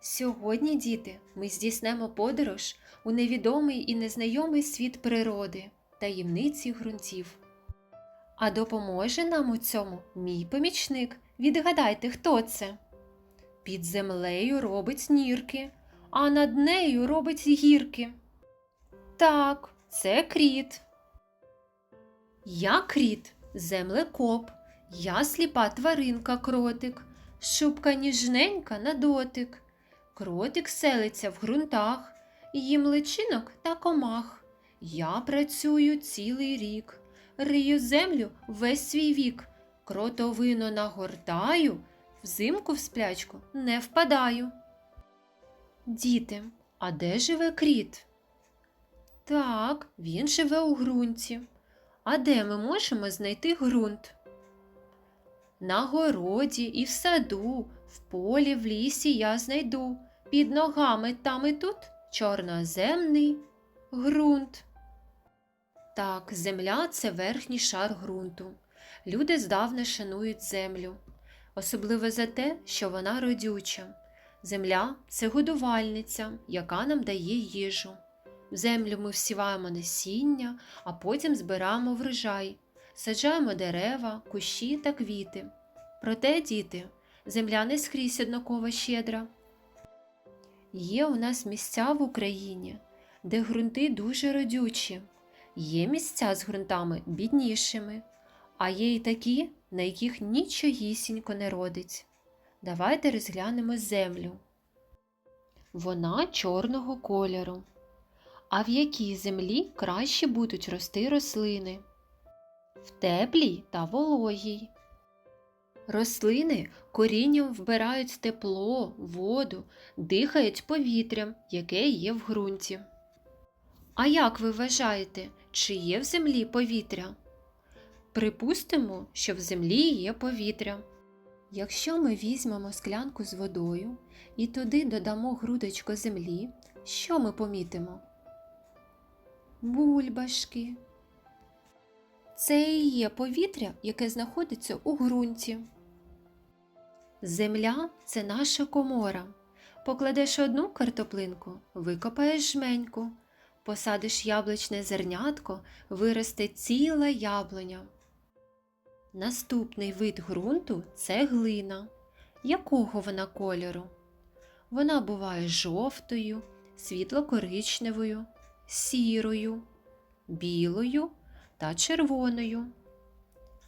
Сьогодні, діти, ми здійснемо подорож у невідомий і незнайомий світ природи, таємниці ґрунтів. А допоможе нам у цьому мій помічник. Відгадайте, хто це? Під землею робить нірки, а над нею робить гірки. Так, це кріт. Я кріт, землекоп, я сліпа тваринка кротик, шубка ніжненька на дотик. Кротик селиться в ґрунтах, їм личинок та комах. Я працюю цілий рік, рию землю весь свій вік, кротовину нагортаю, взимку в сплячку не впадаю. Діти, а де живе кріт? Так, він живе у ґрунті. А де ми можемо знайти ґрунт? На городі і в саду, в полі, в лісі я знайду. Під ногами там і тут чорноземний ґрунт. Так, земля це верхній шар ґрунту. Люди здавна шанують землю, особливо за те, що вона родюча. Земля це годувальниця, яка нам дає їжу. В землю ми всіваємо насіння, а потім збираємо врожай, саджаємо дерева, кущі та квіти. Проте, діти, земля не скрізь однакова щедра. Є у нас місця в Україні, де ґрунти дуже родючі, є місця з ґрунтами біднішими, а є й такі, на яких нічогісінько не родить. Давайте розглянемо землю. Вона чорного кольору. А в якій землі краще будуть рости рослини? В теплій та вологій. Рослини корінням вбирають тепло, воду, дихають повітрям, яке є в ґрунті. А як ви вважаєте, чи є в землі повітря? Припустимо, що в землі є повітря. Якщо ми візьмемо склянку з водою і туди додамо грудочку землі, що ми помітимо? Бульбашки. Це і є повітря, яке знаходиться у ґрунті. Земля це наша комора. Покладеш одну картоплинку, викопаєш жменьку, посадиш яблучне зернятко, виросте ціла яблуня. Наступний вид ґрунту це глина. Якого вона кольору? Вона буває жовтою, світло-коричневою, сірою, білою та червоною.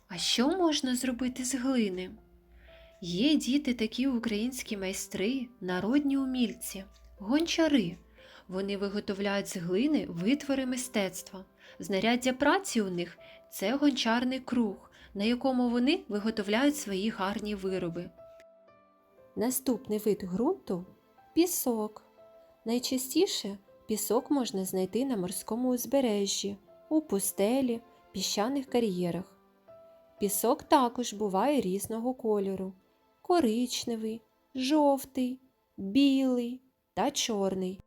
А що можна зробити з глини? Є діти такі українські майстри, народні умільці, гончари. Вони виготовляють з глини витвори мистецтва. Знаряддя праці у них це гончарний круг, на якому вони виготовляють свої гарні вироби. Наступний вид ґрунту пісок. Найчастіше пісок можна знайти на морському узбережжі, у пустелі, піщаних кар'єрах. Пісок також буває різного кольору коричневий, жовтий, білий та чорний.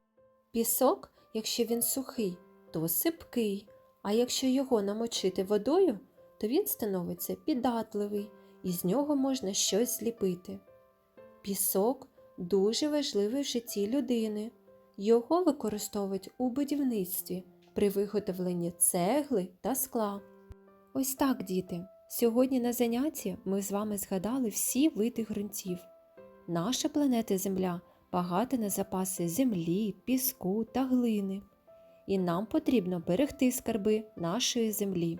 Пісок, якщо він сухий, то сипкий, а якщо його намочити водою, то він становиться піддатливий і з нього можна щось зліпити. Пісок дуже важливий в житті людини. Його використовують у будівництві при виготовленні цегли та скла. Ось так, діти. Сьогодні на занятті ми з вами згадали всі види ґрунтів. Наша планета Земля багата на запаси землі, піску та глини. І нам потрібно берегти скарби нашої землі.